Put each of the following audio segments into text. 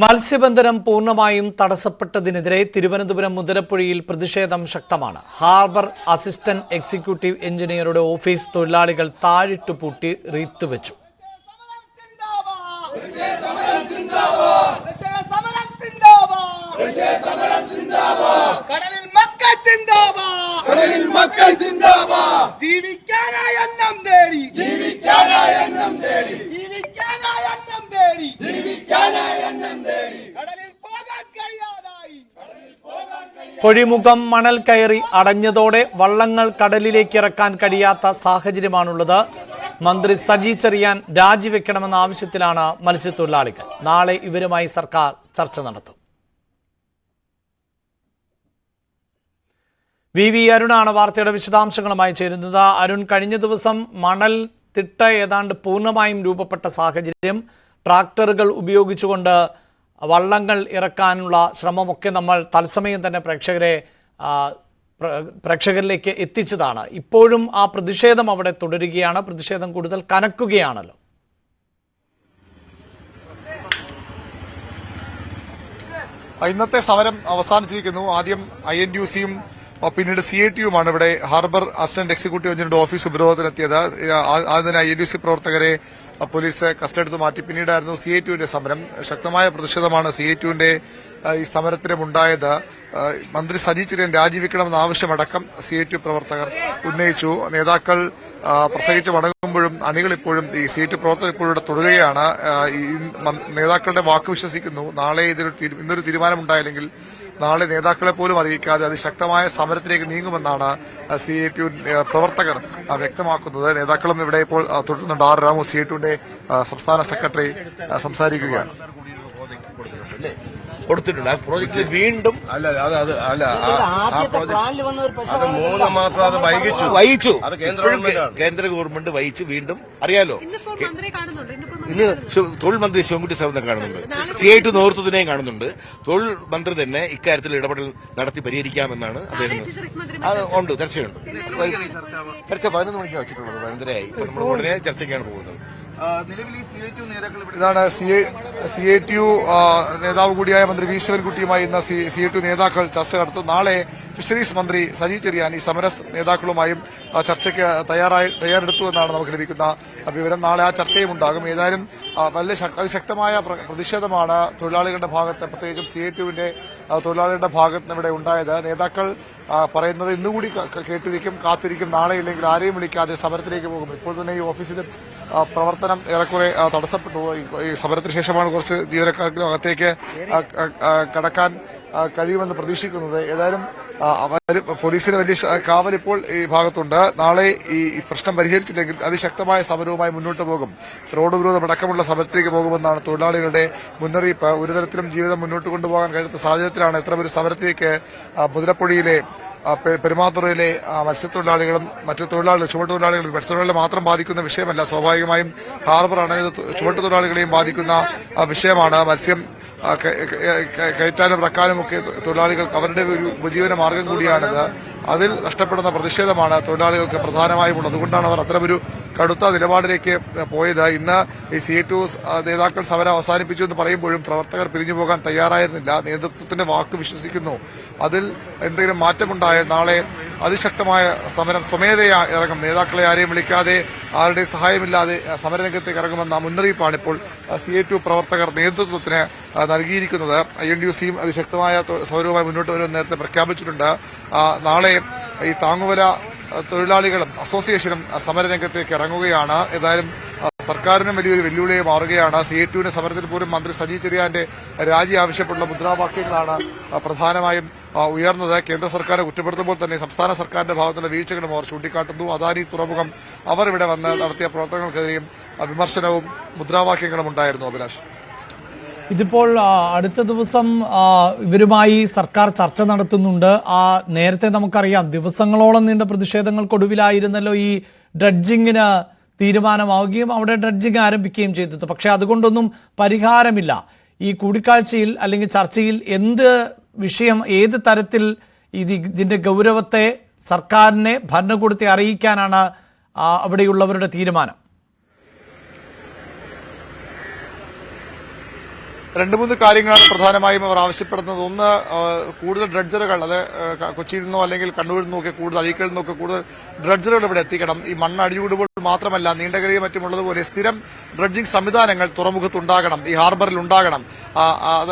മത്സ്യബന്ധനം പൂർണമായും തടസ്സപ്പെട്ടതിനെതിരെ തിരുവനന്തപുരം മുതലപ്പുഴയിൽ പ്രതിഷേധം ശക്തമാണ്. ഹാർബർ അസിസ്റ്റന്റ് എക്സിക്യൂട്ടീവ് എഞ്ചിനീയറുടെ ഓഫീസ് തൊഴിലാളികൾ താഴിട്ടു പൂട്ടി റീത്തുവെച്ചു ജീവിക്കാനായി അന്നം തേടി. ജീവിക്കാനായി അന്നം തേടി ജീവിക്കാനായി അന്നം തേടി ജീവിക്കാനായി അന്നം തേടി കടലിൽ പോകാൻ കഴിയാതായി പൊഴിമുഖം മണൽ കയറി അടഞ്ഞതോടെ വള്ളങ്ങൾ കടലിലേക്ക് ഇറക്കാൻ കഴിയാത്ത സാഹചര്യമാണുള്ളത്. മന്ത്രി സജി ചെറിയാൻ രാജിവെക്കണമെന്ന ആവശ്യത്തിലാണ് മത്സ്യത്തൊഴിലാളികൾ. നാളെ ഇവരുമായി സർക്കാർ ചർച്ച നടത്തും. വി വി അരുണാണ് വാർത്തയുടെ വിശദാംശങ്ങളുമായി ചേരുന്നത്. അരുൺ കഴിഞ്ഞ ദിവസം മണൽ തിട്ട ഏതാണ്ട് പൂർണമായും രൂപപ്പെട്ട സാഹചര്യം ട്രാക്ടറുകൾ ഉപയോഗിച്ചുകൊണ്ട് വള്ളങ്ങൾ ഇറക്കാനുള്ള ശ്രമമൊക്കെ നമ്മൾ തത്സമയം തന്നെ പ്രേക്ഷകരെ പ്രേക്ഷകരിലേക്ക് എത്തിച്ചതാണ്. ഇപ്പോഴും ആ പ്രതിഷേധം അവിടെ തുടരുകയാണ്. പ്രതിഷേധം കൂടുതൽ കനക്കുകയാണല്ലോ. ഇന്നത്തെ സമരം അവസാനിച്ചിരിക്കുന്നു. ആദ്യം ഐ എൻ യു സിയും പിന്നീട് സി ഐ ടിയുമാണ് ഇവിടെ ഹാർബർ അസിസ്റ്റന്റ് എക്സിക്യൂട്ടീവ് എഞ്ചിനീയറുടെ ഓഫീസ് ഉപരോധത്തിനെത്തിയത് തന്നെ ഐ എൻ യു സി പ്രവർത്തകരെ പോലീസ് കസ്റ്റഡി എടുത്ത് മാറ്റി. പിന്നീടായിരുന്നു സി ഐ ടുവിന്റെ സമരം. ശക്തമായ പ്രതിഷേധമാണ് സി ഐ ടുവിന്റെ ഈ സമരത്തിനുമുണ്ടായത്. മന്ത്രി സജി ചിരൻ രാജിവെക്കണമെന്ന ആവശ്യമടക്കം സി ഐ ടു പ്രവർത്തകർ ഉന്നയിച്ചു. നേതാക്കൾ പ്രസംഗിച്ച് മടങ്ങുമ്പോഴും അണികൾ ഇപ്പോഴും ഈ സി ഐ ടു പ്രവർത്തകർ ഇപ്പോഴും തുടരുകയാണ്. ഈ നേതാക്കളുടെ വാക്ക് വിശ്വസിക്കുന്നു. നാളെ ഇതിനൊരു തീരു- ഇന്നൊരു തീരുമാനമുണ്ടായില്ലെങ്കിൽ നാളെ നേതാക്കളെ പോലും അറിയിക്കാതെ അതിശക്തമായ സമരത്തിലേക്ക് നീങ്ങുമെന്നാണ് സി ഐ ടി പ്രവർത്തകർ വ്യക്തമാക്കുന്നത്. നേതാക്കളും ഇവിടെ ഇപ്പോൾ തുടരുന്നുണ്ട് ആർ. രാമു സി ഐ ടിയുടെ സംസ്ഥാന സെക്രട്ടറി സംസാരിക്കുകയാണ്. കൊടുത്തിട്ടുണ്ട്. ആ പ്രോജക്റ്റ് വീണ്ടും അല്ല അത് അത് അല്ല ആ- ആ പ്രോജക്ട് അത് മൂന്ന് മാസം അത് വൈകിച്ചു. വഹിച്ചു അത് കേന്ദ്ര ഗവൺമെന്റാണ്. കേന്ദ്ര ഗവൺമെന്റ് വഹിച്ചു വീണ്ടും അറിയാലോ? ഇന്നിപ്പോൾ മന്ത്രി കാണുന്നുണ്ട്. ഇന്നിപ്പോൾ മന്ത്രി ഇന്ന് തൊഴിൽ മന്ത്രി ശിവൻകുട്ടി സാറിനെ കാണുന്നുണ്ട്. സി ഐ ടി നേതൃത്വത്തിനെയും കാണുന്നുണ്ട്. തൊഴിൽ മന്ത്രി തന്നെ ഇക്കാര്യത്തിൽ ഇടപെടൽ നടത്തി പരിഹരിക്കാമെന്നാണ് അദ്ദേഹം അത് ഉണ്ട് ചർച്ചയുണ്ട്. ചർച്ച പതിനൊന്ന് മണിക്കാണ് വെച്ചിട്ടുള്ളത് പതിനൊന്നരയായി. നമ്മൾ ഉടനെ ചർച്ചയ്ക്കാണ് പോകുന്നത്. ഇതാണ് സി ഐ ടി യു നേതാവ് കൂടിയായ മന്ത്രി വി ശിവൻകുട്ടിയുമായി ഇന്ന് സി ഐ ടി യു നേതാക്കൾ ചർച്ച നടത്തും. നാളെ ഫിഷറീസ് മന്ത്രി സജി ചെറിയാൻ സമരസ് സമര നേതാക്കളുമായും ചർച്ചയ്ക്ക് തയ്യാറായി തയ്യാറെടുത്തു എന്നാണ് നമുക്ക് ലഭിക്കുന്ന വിവരം. നാളെ ആ ചർച്ചയും ഉണ്ടാകും ഏതായാലും വലിയ ശക്ത- അതിശക്തമായ പ്രതിഷേധമാണ് തൊഴിലാളികളുടെ ഭാഗത്ത് പ്രത്യേകിച്ചും സി ഐ ടിയുവിന്റെ തൊഴിലാളികളുടെ ഭാഗത്ത് നിന്ന് ഇവിടെ ഉണ്ടായത്. നേതാക്കൾ പറയുന്നത് ഇന്നുകൂടി കേട്ടിരിക്കും കാത്തിരിക്കും. നാളെ ഇല്ലെങ്കിൽ ആരെയും വിളിക്കാതെ സമരത്തിലേക്ക് പോകും. ഇപ്പോൾ തന്നെ ഈ ഓഫീസിന്റെ പ്രവർത്തനം ഏറെക്കുറെ തടസ്സപ്പെട്ടു. ഈ- സമരത്തിന് ശേഷമാണ് കുറച്ച് ജീവനക്കാർക്കും അകത്തേക്ക് കടക്കാൻ കഴിയുമെന്ന് പ്രതീക്ഷിക്കുന്നത്. ഏതായാലും ആ, അവർ പോലീസിന് വലിയ കാവലിപ്പോൾ ഈ ഭാഗത്തുണ്ട്. നാളെ ഈ പ്രശ്നം പരിഹരിച്ചില്ലെങ്കിൽ അതിശക്തമായ സമരവുമായി മുന്നോട്ട് പോകും. റോഡ് വിരോധം അടക്കമുള്ള സമരത്തിലേക്ക് പോകുമെന്നാണ് തൊഴിലാളികളുടെ മുന്നറിയിപ്പ്. ഒരു തരത്തിലും ജീവിതം മുന്നോട്ട് കൊണ്ടുപോകാൻ കഴിയാത്ത സാഹചര്യത്തിലാണ് ഇത്തരമൊരു സമരത്തിലേക്ക് മുതലപ്പൊഴിയിലെ പെരുമാതുറയിലെ മത്സ്യത്തൊഴിലാളികളും മറ്റു തൊഴിലാളികൾ ചുമട്ടുതൊഴിലാളികളും മത്സ്യത്തൊഴിലാളികളെ മാത്രം ബാധിക്കുന്ന വിഷയമല്ല. സ്വാഭാവികമായും ഹാർബറാണ് ഇത്. ചുവട്ടുതൊഴിലാളികളെയും ബാധിക്കുന്ന വിഷയമാണ്. മത്സ്യം കയറ്റാനും ഇറക്കാനും ഒക്കെ തൊഴിലാളികൾക്ക് അവരുടെ ഒരു ഉപജീവന മാർഗം കൂടിയാണിത്. അതിൽ നഷ്ടപ്പെടുന്ന പ്രതിഷേധമാണ് തൊഴിലാളികൾക്ക് പ്രധാനമായും ഉള്ളത്. അതുകൊണ്ടാണ് അവർ അത്തരമൊരു കടുത്ത നിലപാടിലേക്ക് പോയത്. ഇന്ന് ഈ സി ടു നേതാക്കൾ സമരം അവസാനിപ്പിച്ചു എന്ന് പറയുമ്പോഴും പ്രവർത്തകർ പിരിഞ്ഞു പോകാൻ തയ്യാറായിരുന്നില്ല. നേതൃത്വത്തിന്റെ വാക്ക് വിശ്വസിക്കുന്നു. അതിൽ എന്തെങ്കിലും മാറ്റമുണ്ടായാൽ നാളെ അതിശക്തമായ സമരം സ്വമേധയാ ഇറങ്ങും. നേതാക്കളെ ആരെയും വിളിക്കാതെ ആരുടെയും സഹായമില്ലാതെ സമരരംഗത്തേക്ക് ഇറങ്ങുമെന്ന മുന്നറിയിപ്പാണ് ഇപ്പോൾ സി പ്രവർത്തകർ നേതൃത്വത്തിന് നൽകിയിരിക്കുന്നത്. ഐ എൻ ഡി യു സിയും അതിശക്തമായ സൗരവുമായി മുന്നോട്ട് വരുമെന്ന് നേരത്തെ പ്രഖ്യാപിച്ചിട്ടുണ്ട്. നാളെ ഈ താങ്ങുവില തൊഴിലാളികളും അസോസിയേഷനും സമരരംഗത്തേക്ക് ഇറങ്ങുകയാണ്. ഏതായാലും സർക്കാരിനും വലിയൊരു വെല്ലുവിളിയായി മാറുകയാണ്. സി എ ടുവിന്റെ സമരത്തിൽ പോലും മന്ത്രി സജി ചെറിയാന്റെ രാജി ആവശ്യപ്പെട്ടുള്ള മുദ്രാവാക്യങ്ങളാണ് പ്രധാനമായും ഉയർന്നത്. കേന്ദ്ര സർക്കാരെ കുറ്റപ്പെടുത്തുമ്പോൾ തന്നെ സംസ്ഥാന സർക്കാരിന്റെ ഭാഗത്തുള്ള വീഴ്ചകളും അവർ ചൂണ്ടിക്കാട്ടുന്നു. അദാനി തുറമുഖം അവർ ഇവിടെ വന്ന് നടത്തിയ പ്രവർത്തനങ്ങൾക്കെതിരെയും വിമർശനവും മുദ്രാവാക്യങ്ങളും ഉണ്ടായിരുന്നു അഭിലാഷ്. ഇതിപ്പോൾ അടുത്ത ദിവസം ഇവരുമായി സർക്കാർ ചർച്ച നടത്തുന്നുണ്ട്. ആ നേരത്തെ നമുക്കറിയാം ദിവസങ്ങളോളം നീണ്ട പ്രതിഷേധങ്ങൾക്കൊടുവിലായിരുന്നല്ലോ ഈ ഡ്രഡ്ജിങ്ങിന് തീരുമാനമാവുകയും അവിടെ ഡ്രഡ്ജിങ് ആരംഭിക്കുകയും ചെയ്തത്. പക്ഷേ അതുകൊണ്ടൊന്നും പരിഹാരമില്ല. ഈ കൂടിക്കാഴ്ചയിൽ അല്ലെങ്കിൽ ചർച്ചയിൽ എന്ത് വിഷയം ഏത് തരത്തിൽ ഇത് ഇതിന്റെ ഗൗരവത്തെ സർക്കാരിനെ ഭരണകൂടത്തെ അറിയിക്കാനാണ് അവിടെയുള്ളവരുടെ തീരുമാനം? രണ്ട് മൂന്ന് കാര്യങ്ങളാണ് പ്രധാനമായും അവർ ആവശ്യപ്പെടുന്നത്. ഒന്ന് കൂടുതൽ ഡ്രഡ്ജറുകൾ അത് കൊച്ചിയിൽ നിന്നോ അല്ലെങ്കിൽ കണ്ണൂരിൽ നിന്നോ ഒക്കെ കൂടുതൽ അഴീക്കലിൽ നിന്നൊക്കെ കൂടുതൽ ഡ്രഡ്ജറുകൾ ഇവിടെ എത്തിക്കണം. ഈ മണ്ണ് അടികൂടുമ്പോൾ മാത്രമല്ല നീണ്ടകരയും മറ്റുമുള്ളതുപോലെ സ്ഥിരം ഡ്രഡ്ജിംഗ് സംവിധാനങ്ങൾ തുറമുഖത്തുണ്ടാകണം. ഈ ഹാർബറിൽ ഉണ്ടാകണം.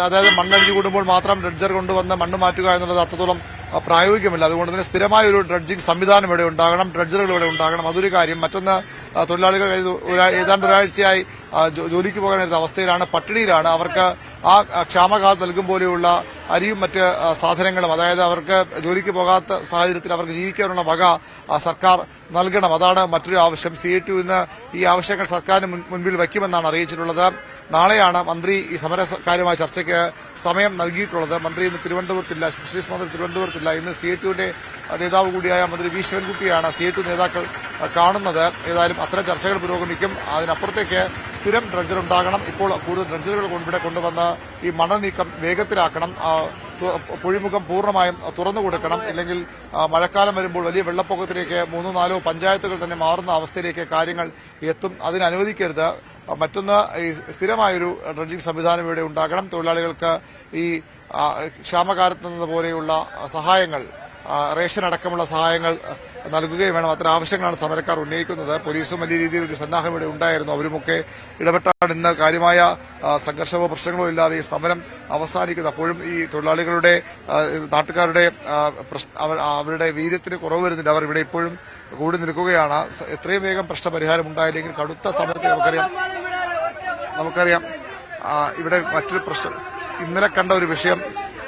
അതായത് മണ്ണ് അടികൂടുമ്പോൾ മാത്രം ഡ്രഡ്ജർ കൊണ്ടുവന്ന് മണ്ണ് മാറ്റുക എന്നുള്ളത് അത്രത്തോളം പ്രായോഗികമല്ല. അതുകൊണ്ട് തന്നെ സ്ഥിരമായ ഒരു ഡ്രഡ്ജിംഗ് സംവിധാനം ഇവിടെ ഉണ്ടാകണം. ഡ്രഡ്ജറുകൾ ഇവിടെ ഉണ്ടാകണം. അതൊരു കാര്യം. മറ്റൊന്ന് തൊഴിലാളികൾ ഏതാണ്ട് ഒരാഴ്ചയായി ജോലിക്ക് പോകാനുള്ള അവസ്ഥയിലാണ് പട്ടിണിയിലാണ്. അവർക്ക് ആ, ക്ഷാമകാലം നൽകും പോലെയുള്ള അരിയും മറ്റ് സാധനങ്ങളും അതായത് അവർക്ക് ജോലിക്ക് പോകാത്ത സാഹചര്യത്തിൽ അവർക്ക് ജീവിക്കാനുള്ള വക സർക്കാർ നൽകണം. അതാണ് മറ്റൊരു ആവശ്യം. സി ടി ഇന്ന് ഈ ആവശ്യങ്ങൾ സർക്കാരിന് മുൻപിൽ വയ്ക്കുമെന്നാണ് അറിയിച്ചിട്ടുള്ളത്. നാളെയാണ് മന്ത്രി ഈ സമരകാര്യമായ ചർച്ചയ്ക്ക് സമയം നൽകിയിട്ടുള്ളത്. മന്ത്രി ഇന്ന് തിരുവനന്തപുരത്തില്ല ഫിഷറീസ് മന്ത്രി തിരുവനന്തപുരത്തില്ല. ഇന്ന് സി ടിയുടെ നേതാവ് കൂടിയായ മന്ത്രി വി ശിവൻകുട്ടിയാണ് സി നേതാക്കൾ കാണുന്നത്. ഏതായാലും അത്തരം ചർച്ചകൾ പുരോഗമിക്കും. അതിനപ്പുറത്തേക്ക് സ്ഥിരം ഡ്രഡ്ജർ ഉണ്ടാകണം. ഇപ്പോൾ കൂടുതൽ ഡ്രഡ്ജറുകൾ കൊണ്ട് ഇവിടെ കൊണ്ടുവന്ന് ഈ മണൽ നീക്കം വേഗത്തിലാക്കണം പൊഴിമുഖം പൂർണമായും തുറന്നു കൊടുക്കണം. ഇല്ലെങ്കിൽ മഴക്കാലം വരുമ്പോൾ വലിയ വെള്ളപ്പൊക്കത്തിലേക്ക് മൂന്നോ നാലോ പഞ്ചായത്തുകൾ തന്നെ മാറുന്ന അവസ്ഥയിലേക്ക് കാര്യങ്ങൾ എത്തും. അതിന് അനുവദിക്കരുത്. മറ്റൊന്ന് ഈ സ്ഥിരമായൊരു ഡ്രഡ്ജിംഗ് സംവിധാനം ഇവിടെ ഉണ്ടാകണം. തൊഴിലാളികൾക്ക് ഈ ക്ഷാമകാലത്ത് പോലെയുള്ള സഹായങ്ങൾ റേഷൻ അടക്കമുള്ള സഹായങ്ങൾ നൽകുകയും വേണം. അത്തരം ആവശ്യങ്ങളാണ് സമരക്കാർ ഉന്നയിക്കുന്നത്. പോലീസും വലിയ രീതിയിൽ ഒരു സന്നാഹം ഇവിടെ ഉണ്ടായിരുന്നു. അവരുമൊക്കെ ഇടപെട്ടാണ് ഇന്ന് കാര്യമായ സംഘർഷമോ പ്രശ്നങ്ങളോ ഇല്ലാതെ ഈ സമരം അവസാനിക്കുന്നത്. അപ്പോഴും ഈ തൊഴിലാളികളുടെ നാട്ടുകാരുടെ അവരുടെ വീര്യത്തിന് കുറവ് വരുന്നില്ല. അവർ ഇവിടെ ഇപ്പോഴും കൂടി നിൽക്കുകയാണ്. എത്രയും വേഗം പ്രശ്നപരിഹാരം ഉണ്ടായില്ലെങ്കിൽ കടുത്ത സമരത്തിൽ നമുക്കറിയാം. നമുക്കറിയാം ഇവിടെ മറ്റൊരു പ്രശ്നം. ഇന്നലെ കണ്ട ഒരു വിഷയം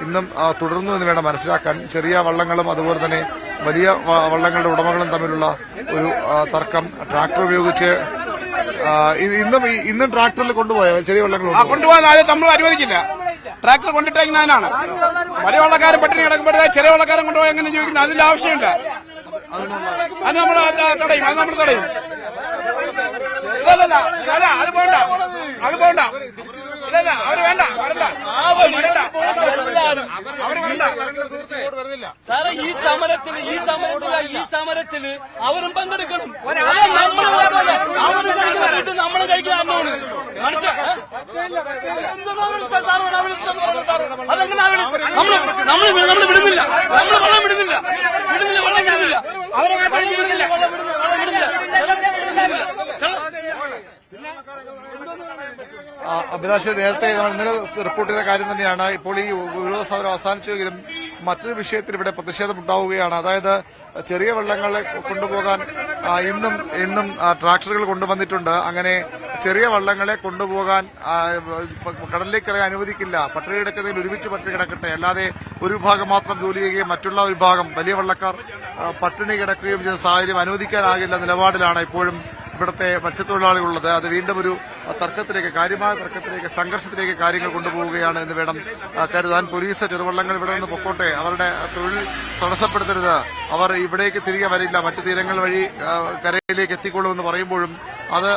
ഇന്നും തുടർന്നു എന്ന് വേണം മനസ്സിലാക്കാൻ. ചെറിയ വള്ളങ്ങളും അതുപോലെ തന്നെ വലിയ വള്ളങ്ങളുടെ ഉടമകളും തമ്മിലുള്ള ഒരു തർക്കം. ട്രാക്ടർ ഉപയോഗിച്ച് ഇന്നും ഇന്നും ട്രാക്ടറിൽ കൊണ്ടുപോയ? ചെറിയ വള്ളങ്ങൾ കൊണ്ടുപോകാൻ ആരും നമ്മൾ അനുവദിക്കില്ല. ട്രാക്ടർ കൊണ്ടിട്ടേക്കുന്നതിനാണ് വലിയ വള്ളക്കാരൻ പട്ടിണി കിടക്കുമ്പോഴേ ചെറിയ വള്ളക്കാരൻ കൊണ്ടുപോയി എങ്ങനെ ജീവിക്കുന്നത് അതിന്റെ ആവശ്യമില്ല. അത് നമ്മൾ തടയും. അത് നമ്മൾ തടയും. അത് പോണ്ട. അത് പോണ്ട. ഇല്ലല്ല അവർ വേണ്ട വരണ്ട. വരണ്ട. അവർ വേണ്ട. സാറേ ഈ സമരത്തിൽ ഈ സമരത്തിൽ ഈ സമരത്തിൽ അവരും പങ്കെടുക്കണം. നമ്മൾ അവരും കഴിക്കുന്ന ഫുഡ് നമ്മൾ കഴിക്കുന്ന നമ്മൾ നമ്മൾ വിടുന്നില്ല. നമ്മൾ വെള്ളം വിടുന്നില്ല വിടുന്നില്ല വെള്ളം വിടുന്നില്ല അവരെ വെള്ളം വിടുന്നില്ല വെള്ളം വിടുന്നില്ല വെള്ളം വിടുന്നില്ല ആ, അഭിലാഷ് നേരത്തെ നമ്മൾ ഇന്നലെ റിപ്പോർട്ട് ചെയ്ത കാര്യം തന്നെയാണ്. ഇപ്പോൾ ഈ വിരോധ സമരം അവസാനിച്ചുവെങ്കിലും മറ്റൊരു വിഷയത്തിൽ ഇവിടെ പ്രതിഷേധം ഉണ്ടാവുകയാണ് അതായത് ചെറിയ വള്ളങ്ങളെ കൊണ്ടുപോകാൻ ഇന്നും ഇന്നും ട്രാക്ടറുകൾ കൊണ്ടുവന്നിട്ടുണ്ട്. അങ്ങനെ ചെറിയ വള്ളങ്ങളെ കൊണ്ടുപോകാൻ കടലിലേക്ക് ഇറങ്ങാൻ അനുവദിക്കില്ല. പട്ടിണി കിടക്കുന്നതിൽ ഒരുമിച്ച് പട്ടിണി കിടക്കട്ടെ. അല്ലാതെ ഒരു വിഭാഗം മാത്രം ജോലി ചെയ്യുകയും മറ്റുള്ള വിഭാഗം വലിയ വള്ളക്കാർ പട്ടിണി കിടക്കുകയും ചെയ്യുന്ന സാഹചര്യം അനുവദിക്കാനാകില്ല നിലപാടിലാണ് ഇപ്പോഴും ഇവിടുത്തെ മത്സ്യത്തൊഴിലാളികളുള്ളത്. അത് വീണ്ടും ഒരു തർക്കത്തിലേക്ക് കാര്യമായ തർക്കത്തിലേക്ക് സംഘർഷത്തിലേക്ക് കാര്യങ്ങൾ കൊണ്ടുപോവുകയാണ് എന്ന് വേണം കരുതാൻ പോലീസ് ചെറുവള്ളങ്ങൾ ഇവിടെ നിന്ന് പൊക്കോട്ടെ. അവരുടെ തൊഴിൽ തടസ്സപ്പെടുത്തരുത്. അവർ ഇവിടേക്ക് തിരികെ വരില്ല. മറ്റു തീരങ്ങൾ വഴി കരയിലേക്ക് എത്തിക്കൊള്ളുമെന്ന് പറയുമ്പോഴും അത്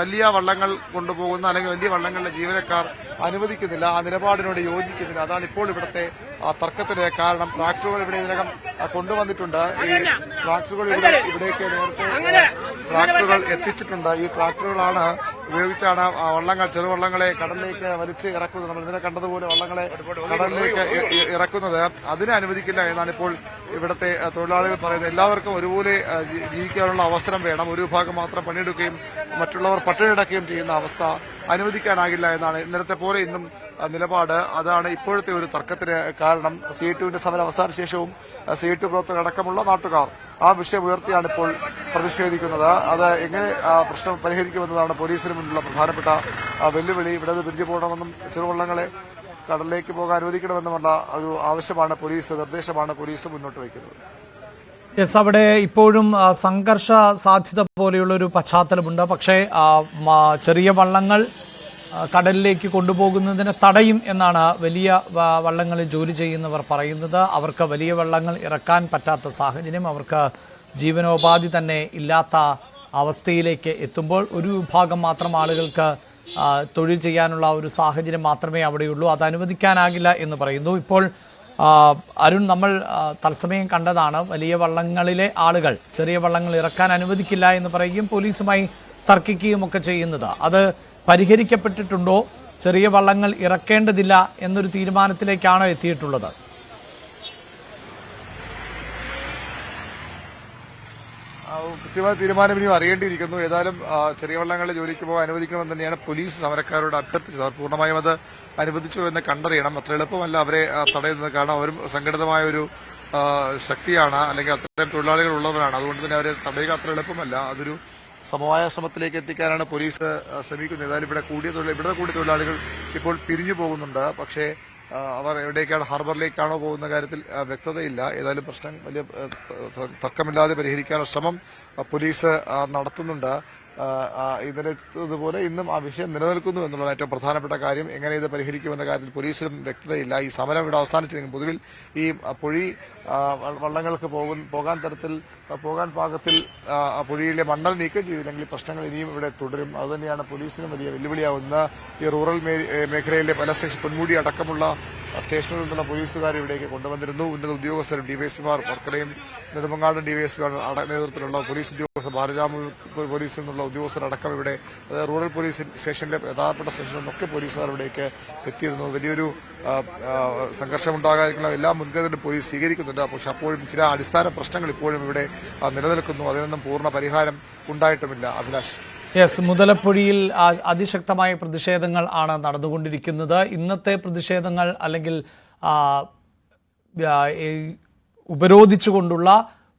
വലിയ വള്ളങ്ങൾ കൊണ്ടുപോകുന്ന അല്ലെങ്കിൽ വലിയ വള്ളങ്ങളിലെ ജീവനക്കാർ അനുവദിക്കുന്നില്ല ആ നിലപാടിനോട് യോജിക്കുന്നില്ല. അതാണ് ഇപ്പോൾ ഇവിടുത്തെ ആ, തർക്കത്തിന് കാരണം. ട്രാക്ടറുകൾ ഇവിടെ ഇതിനകം കൊണ്ടുവന്നിട്ടുണ്ട്. ഈ ട്രാക്ടറുകൾ ഇവിടെ ഇവിടേക്ക് നേരത്തെ ട്രാക്ടറുകൾ എത്തിച്ചിട്ടുണ്ട്. ഈ ട്രാക്ടറുകളാണ് ഉപയോഗിച്ചാണ് ആ വള്ളങ്ങൾ ചെറുവള്ളങ്ങളെ കടലിലേക്ക് വലിച്ച് ഇറക്കുന്നത്. നമ്മൾ ഇന്നലെ കണ്ടതുപോലെ വള്ളങ്ങളെ കടലിലേക്ക് ഇറക്കുന്നത്. അതിനെ അനുവദിക്കില്ല എന്നാണ് ഇപ്പോൾ ഇവിടുത്തെ തൊഴിലാളികൾ പറയുന്നത് എല്ലാവർക്കും ഒരുപോലെ ജീവിക്കാനുള്ള അവസരം വേണം. ഒരു വിഭാഗം മാത്രം പണിയെടുക്കുകയും മറ്റുള്ളവർ പട്ടിണിടക്കുകയും ചെയ്യുന്ന അവസ്ഥ അനുവദിക്കാനാകില്ല എന്നാണ് ഇന്നലത്തെ പോലെ ഇന്നും നിലപാട്. അതാണ് ഇപ്പോഴത്തെ ഒരു തർക്കത്തിന് കാരണം. സി ടുവിന്റെ സമരം അവസാന ശേഷവും സി ടു പ്രവർത്തകർ അടക്കമുള്ള നാട്ടുകാർ ആ വിഷയം ഉയർത്തിയാണ് ഇപ്പോൾ പ്രതിഷേധിക്കുന്നത്. അത് എങ്ങനെ പ്രശ്നം പരിഹരിക്കുമെന്നതാണ് പോലീസിന് മുന്നിലുള്ള പ്രധാനപ്പെട്ട വെല്ലുവിളി. ഇവിടെ പിരിഞ്ഞു പോകണമെന്നും ചെറുവള്ളങ്ങളെ കടലിലേക്ക് പോകാൻ അനുവദിക്കണമെന്നുമുള്ള ഒരു ആവശ്യമാണ് പോലീസ് നിർദ്ദേശമാണ് പോലീസ് മുന്നോട്ട് വയ്ക്കുന്നത്. യെസ് അവിടെ ഇപ്പോഴും സംഘർഷ സാധ്യത പോലെയുള്ള ഒരു പശ്ചാത്തലമുണ്ട്. പക്ഷേ ചെറിയ വള്ളങ്ങൾ കടലിലേക്ക് കൊണ്ടുപോകുന്നതിന് തടയും എന്നാണ് വലിയ വള്ളങ്ങളിൽ ജോലി ചെയ്യുന്നവർ പറയുന്നത്. അവർക്ക് വലിയ വള്ളങ്ങൾ ഇറക്കാൻ പറ്റാത്ത സാഹചര്യം അവർക്ക് ജീവനോപാധി തന്നെ ഇല്ലാത്ത അവസ്ഥയിലേക്ക് എത്തുമ്പോൾ ഒരു വിഭാഗം മാത്രം ആളുകൾക്ക് തൊഴിൽ ചെയ്യാനുള്ള ഒരു സാഹചര്യം മാത്രമേ അവിടെയുള്ളൂ. അത് അനുവദിക്കാനാകില്ല എന്ന് പറയുന്നു. ഇപ്പോൾ അരുൺ നമ്മൾ തത്സമയം കണ്ടതാണ് വലിയ വള്ളങ്ങളിലെ ആളുകൾ ചെറിയ വള്ളങ്ങൾ ഇറക്കാൻ അനുവദിക്കില്ല എന്ന് പറയുകയും പോലീസുമായി തർക്കിക്കുകയും ഒക്കെ ചെയ്യുന്നത്. അത് പരിഹരിക്കപ്പെട്ടിട്ടുണ്ടോ? ചെറിയ വള്ളങ്ങൾ ഇറക്കേണ്ടതില്ല എന്നൊരു തീരുമാനത്തിലേക്കാണോ എത്തിയിട്ടുള്ളത്. കൃത്യമായ തീരുമാനം ഇനിയും അറിയേണ്ടിയിരിക്കുന്നു. ഏതായാലും ചെറിയ വള്ളങ്ങളിൽ ജോലിക്ക് പോകാൻ അനുവദിക്കണമെന്ന് തന്നെയാണ് പോലീസ് സമരക്കാരോട് അഭ്യർത്ഥിച്ചത്. അവർ പൂർണമായും അത് അനുവദിച്ചു എന്ന് കണ്ടറിയണം. അത്ര എളുപ്പമല്ല അവരെ തടയുന്നത്. കാരണം അവരും സംഘടിതമായ ഒരു ശക്തിയാണ്. അല്ലെങ്കിൽ അത്രയും തൊഴിലാളികൾ ഉള്ളവരാണ്. അതുകൊണ്ട് തന്നെ അവരെ തടയുക അത്ര എളുപ്പമല്ല. അതൊരു സമവായ ശ്രമത്തിലേക്ക് എത്തിക്കാനാണ് പോലീസ് ശ്രമിക്കുന്നത്. ഏതായാലും ഇവിടെ കൂടിയ തൊഴിൽ ഇവിടെ കൂടിയ തൊഴിലാളികൾ ഇപ്പോൾ പിരിഞ്ഞു പോകുന്നുണ്ട്. പക്ഷേ അവർ എവിടേക്കാണ് ഹാർബറിലേക്കാണോ പോകുന്ന കാര്യത്തിൽ വ്യക്തതയില്ല. ഏതായാലും പ്രശ്നം വലിയ തർക്കമില്ലാതെ പരിഹരിക്കാനുള്ള ശ്രമം പോലീസ് നടത്തുന്നുണ്ട്. ഇന്നലെ ഇതുപോലെ ഇന്നും ആ വിഷയം നിലനിൽക്കുന്നു എന്നുള്ളതാണ് ഏറ്റവും പ്രധാനപ്പെട്ട കാര്യം. എങ്ങനെ ഇത് പരിഹരിക്കുമെന്ന കാര്യത്തിൽ പോലീസിലും വ്യക്തതയില്ല. ഈ സമരം ഇവിടെ അവസാനിച്ചിരിക്കും പൊതുവിൽ ഈ പുഴി വള്ളങ്ങൾക്ക് പോകാൻ തരത്തിൽ പോകാൻ പാകത്തിൽ ആ മണ്ണൽ നീക്കം ചെയ്തില്ലെങ്കിൽ പ്രശ്നങ്ങൾ ഇനിയും ഇവിടെ തുടരും. അതുതന്നെയാണ് പോലീസിനും വലിയ വെല്ലുവിളിയാവുന്ന ഈ റൂറൽ മേഖലയിലെ പല സ്റ്റേഷൻ പൊന്മുടി അടക്കമുള്ള സ്റ്റേഷനിൽ നിന്നുള്ള പോലീസുകാർ ഇവിടേക്ക് കൊണ്ടുവന്നിരുന്നു. ഉന്നത ഉദ്യോഗസ്ഥരും ഡിവൈഎസ്പിമാർ വർക്കലയും നെടുമങ്ങാടും ഡിവൈഎസ്പിമാർ നേതൃത്വത്തിലുള്ള പോലീസ് ഉദ്യോഗസ്ഥർ ബാലരാമ പോലീസിൽ നിന്നുള്ള ഉദ്യോഗസ്ഥരടക്കം ഇവിടെ റൂറൽ പോലീസ് സ്റ്റേഷനിലെ യഥാർത്ഥ സ്റ്റേഷനിൽ നിന്നൊക്കെ പോലീസുകാർ ഇവിടേക്ക് എത്തിയിരുന്നു. വലിയൊരു സംഘർഷമുണ്ടാകാനുള്ള എല്ലാ മുൻകരുതലും പോലീസ് സ്വീകരിക്കുന്നുണ്ട്. പക്ഷെ അപ്പോഴും ചില അടിസ്ഥാന പ്രശ്നങ്ങൾ ഇപ്പോഴും ഇവിടെ നിലനിൽക്കുന്നു. അതിനൊന്നും പൂർണ പരിഹാരം ഉണ്ടായിട്ടുമില്ല. അഭിലാഷ്. യെസ് മുതലപ്പുഴിയിൽ അതിശക്തമായ പ്രതിഷേധങ്ങൾ ആണ് നടന്നുകൊണ്ടിരിക്കുന്നത്. ഇന്നത്തെ പ്രതിഷേധങ്ങൾ അല്ലെങ്കിൽ ഉപരോധിച്ചുകൊണ്ടുള്ള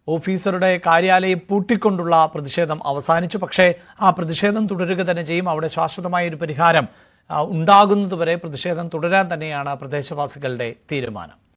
ഓഫീസറുടെ കാര്യാലയം പൂട്ടിക്കൊണ്ടുള്ള പ്രതിഷേധം അവസാനിച്ചു. പക്ഷേ ആ പ്രതിഷേധം തുടരുക തന്നെ ചെയ്യും. അവിടെ ശാശ്വതമായ ഒരു പരിഹാരം ഉണ്ടാകുന്നതുവരെ പ്രതിഷേധം തുടരാൻ തന്നെയാണ് പ്രദേശവാസികളുടെ തീരുമാനം.